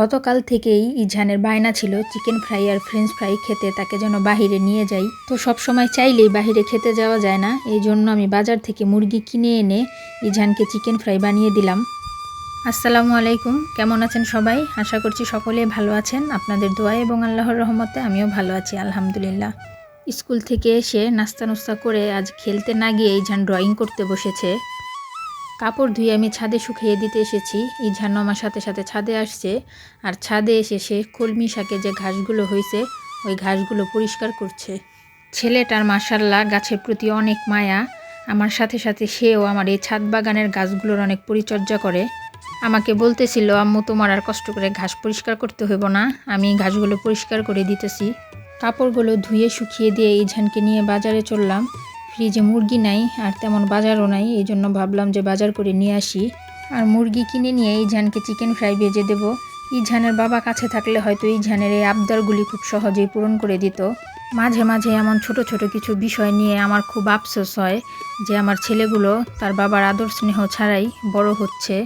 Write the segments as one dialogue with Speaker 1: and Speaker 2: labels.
Speaker 1: গতকাল থেকেই ইঝানের বায়না ছিল চিকেন ফ্রাই আর ফ্রেঞ্চ ফ্রাই খেতে তাকে যেন বাহিরে নিয়ে যাই। তো সব সময় চাইলেই বাহিরে খেতে যাওয়া যায় না, এই জন্য আমি বাজার থেকে মুরগি কিনে এনে ইঝানকে চিকেন ফ্রাই বানিয়ে দিলাম। আসসালামু আলাইকুম, কেমন আছেন সবাই? আশা করছি সকলে ভালো আছেন। আপনাদের দোয়া এবং আল্লাহর রহমতে আমিও ভালো আছি, আলহামদুলিল্লাহ। স্কুল থেকে এসে নাস্তা নুস্তা করে আজ খেলতে না গিয়ে ইঝান ড্রয়িং করতে বসেছে। কাপড় ধুয়ে আমি ছাদে শুকিয়ে দিতে এসেছি। ইঝান আমার সাথে সাথে ছাদে আসছে আর ছাদে এসে সে কলমি শাকে যে ঘাসগুলো হয়েছে ওই ঘাসগুলো পরিষ্কার করছে। ছেলেটার মাসাল্লাহ গাছের প্রতি অনেক মায়া। আমার সাথে সাথে সেও আমার এই ছাদ বাগানের গাছগুলোর অনেক পরিচর্যা করে। আমাকে বলতেছিল, আম্মু, তোমার আর কষ্ট করে ঘাস পরিষ্কার করতে হইব না। আমি ঘাসগুলো পরিষ্কার করে দিতেছি। কাপড়গুলো ধুয়ে শুকিয়ে দিয়ে ইঝানকে নিয়ে বাজারে চললাম। ফ্রিজে মুরগি নাই আর তেমন বাজারও নাই, এই জন্য ভাবলাম যে বাজার করে নিয়ে আসি। আর মুরগি কিনে নিয়ে এই ইঝানকে চিকেন ফ্রাই ভেজে দেবো। ইঝানের বাবা কাছে থাকলে হয়তো ইঝানের এই আবদারগুলি খুব সহজেই পূরণ করে দিত। মাঝে মাঝে এমন ছোট ছোট কিছু বিষয় নিয়ে আমার খুব আফসোস হয় যে আমার ছেলেগুলো তার বাবার আদর স্নেহ ছাড়াই বড় হচ্ছে।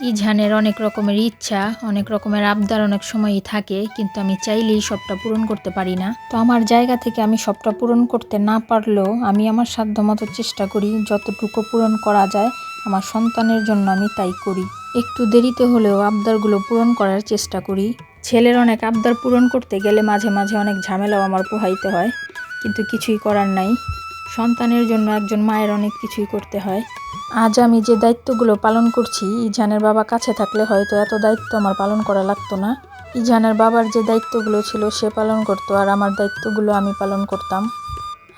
Speaker 1: ইঝানের অনেক রকমের ইচ্ছা, অনেক রকমের আবদার অনেক সময়ই থাকে, কিন্তু আমি চাইলেই সবটা পূরণ করতে পারি না। তো আমার জায়গা থেকে আমি সবটা পূরণ করতে না পারলেও আমি আমার সাধ্যমতো চেষ্টা করি, যতটুকু পূরণ করা যায়, আমার সন্তানের জন্য আমি তাই করি। একটু দেরিতে হলেও আবদারগুলো পূরণ করার চেষ্টা করি। ছেলের অনেক আবদার পূরণ করতে গেলে মাঝে মাঝে অনেক ঝামেলাও আমার পোহাইতে হয়, কিন্তু কিছুই করার নাই। সন্তানের জন্য একজন মায়ের অনেক কিছুই করতে হয়। আজ আমি যে দায়িত্বগুলো পালন করছি, ইজানের বাবা কাছে থাকলে হয়তো এত দায়িত্ব আমার পালন করা লাগতো না। ইজানের বাবার যে দায়িত্বগুলো ছিল সে পালন করতো আর আমার দায়িত্বগুলো আমি পালন করতাম।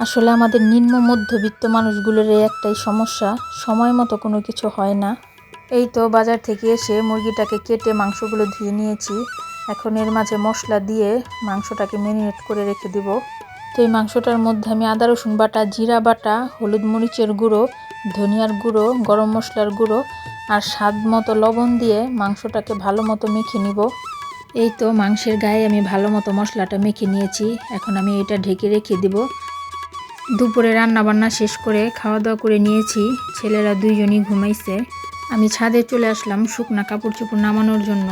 Speaker 1: আসলে আমাদের নিম্ন মধ্যবিত্ত মানুষগুলোর এই একটাই সমস্যা, সময় মতো কোনো কিছু হয় না। এই তো বাজার থেকে এসে মুরগিটাকে কেটে মাংসগুলো ধুয়ে নিয়েছি। এখন এর মাঝে মশলা দিয়ে মাংসটাকে ম্যারিনেট করে রেখে দিব। তো এই মাংসটার মধ্যে আমি আদা, রসুন বাটা, জিরা বাটা, হলুদ মরিচের গুঁড়ো ধনিয়ার গুঁড়ো, গরম মশলার গুঁড়ো আর স্বাদ মতো লবণ দিয়ে মাংসটাকে ভালো মতো মেখে নিব। এই তো মাংসের গায়ে আমি ভালো মতো মশলাটা মেখে নিয়েছি। এখন আমি এটা ঢেকে রেখে দিব। দুপুরে রান্না বান্না শেষ করে খাওয়া দাওয়া করে নিয়েছি। ছেলেরা দুইজনই ঘুমাইছে। আমি ছাদে চলে আসলাম শুকনা কাপড় চোপড় নামানোর জন্য।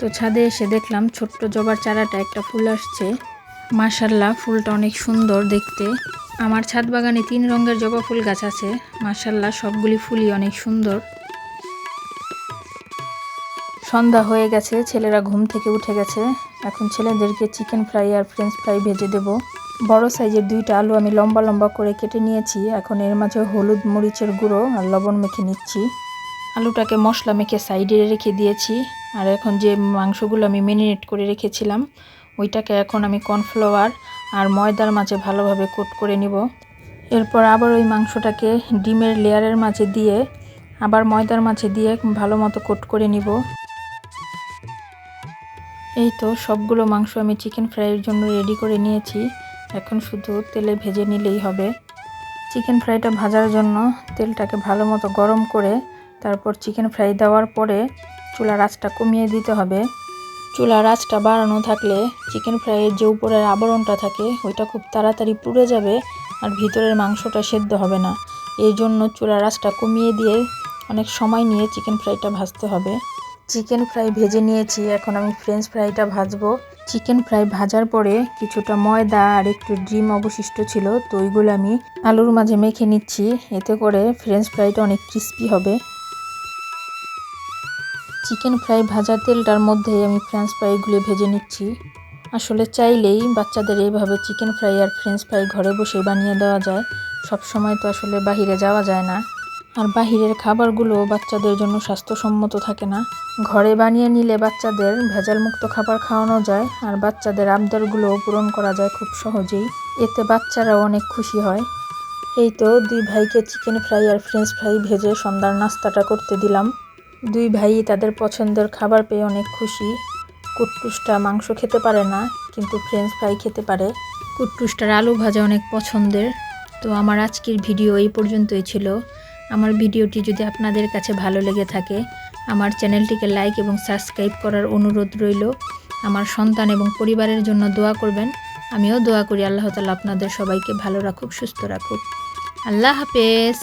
Speaker 1: তো ছাদে এসে দেখলাম ছোট্ট জবার চারাটা একটা ফুল আসছে। মাশাল্লাহ ফুলটা অনেক সুন্দর দেখতে। আমার ছাদ বাগানে তিন রঙের জবা ফুল গাছ আছে। মাশাল্লাহ সবগুলি ফুলই অনেক সুন্দর। সন্ধ্যা হয়ে গেছে, ছেলেরা ঘুম থেকে উঠে গেছে। এখন ছেলেদেরকে চিকেন ফ্রাই আর ফ্রেঞ্চ ফ্রাই ভেজে দেব। বড় সাইজের দুইটা আলু আমি লম্বা লম্বা করে কেটে নিয়েছি। এখন এর মাঝে হলুদ মরিচের গুঁড়ো আর লবণ মেখে নিচ্ছি। আলুটাকে মশলা মেখে সাইডে রেখে দিয়েছি। আর এখন যে মাংসগুলো আমি মেরিনেট করে রেখেছিলাম, ওইটাকে এখন আমি কর্নফ্লাওয়ার আর ময়দার মাঝে ভালোভাবে কোট করে নিব। এরপর আবার ওই মাংসটাকে ডিমের লেয়ারের মাঝে দিয়ে আবার ময়দার মাঝে দিয়ে ভালো মতো কোট করে নিব। এই তো সবগুলো মাংস আমি চিকেন ফ্রাইয়ের জন্য রেডি করে নিয়েছি। এখন শুধু তেলে ভেজে নিলেই হবে। চিকেন ফ্রাইটা ভাজার জন্য তেলটাকে ভালো মতো গরম করে তারপর চিকেন ফ্রাই দেওয়ার পরে চুলার আঁচটা কমিয়ে দিতে হবে। চুলার আঁচটা বাড়ানো থাকলে চিকেন ফ্রাইয়ের যে উপরের আবরণটা থাকে, ওইটা খুব তাড়াতাড়ি পুড়ে যাবে আর ভিতরের মাংসটা সেদ্ধ হবে না। এই জন্য চুলার আঁচটা কমিয়ে দিয়ে অনেক সময় নিয়ে চিকেন ফ্রাইটা ভাজতে হবে। চিকেন ফ্রাই ভেজে নিয়েছি, এখন আমি ফ্রেঞ্চ ফ্রাইটা ভাজবো। চিকেন ফ্রাই ভাজার পরে কিছুটা ময়দা আর একটু ডিম অবশিষ্ট ছিল, তো ওইগুলো আমি আলুর মাঝে মেখে নিচ্ছি। এতে করে ফ্রেঞ্চ ফ্রাইটা অনেক ক্রিস্পি হবে। চিকেন ফ্রাই ভাজা তেলটার মধ্যেই আমি ফ্রেঞ্চ ফ্রাইগুলি ভেজে নিচ্ছি। আসলে চাইলেই বাচ্চাদের এইভাবে চিকেন ফ্রাই আর ফ্রেঞ্চ ফ্রাই ঘরে বসে বানিয়ে দেওয়া যায়। সব সময় তো আসলে বাহিরে যাওয়া যায় না। আর বাহিরের খাবারগুলো বাচ্চাদের জন্য স্বাস্থ্যসম্মত থাকে না। ঘরে বানিয়ে নিলে বাচ্চাদের ভেজালমুক্ত খাবার খাওয়ানো যায় আর বাচ্চাদের আবদারগুলোও পূরণ করা যায় খুব সহজেই। এতে বাচ্চারাও অনেক খুশি হয়। এই তো দুই ভাইকে চিকেন ফ্রাই আর ফ্রেঞ্চ ফ্রাই ভেজে সন্ধ্যার নাস্তাটা করতে দিলাম। দুই ভাই তাদের পছন্দের খাবার পেয়ে অনেক খুশি। কুট্টুসটা মাংস খেতে পারে না, কিন্তু ফ্রেঞ্চ ফ্রাই খেতে পারে। কুট্টুসটার আলু ভাজা অনেক পছন্দের। তো আমার আজকের ভিডিও এই পর্যন্তই ছিল। আমার ভিডিওটি যদি আপনাদের কাছে ভালো লেগে থাকে, আমার চ্যানেলটিকে লাইক এবং সাবস্ক্রাইব করার অনুরোধ রইল। আমার সন্তান এবং পরিবারের জন্য দোয়া করবেন। আমিও দোয়া করি আল্লাহ তালা আপনাদের সবাইকে ভালো রাখুক, সুস্থ রাখুক। আল্লাহ হাফেজ।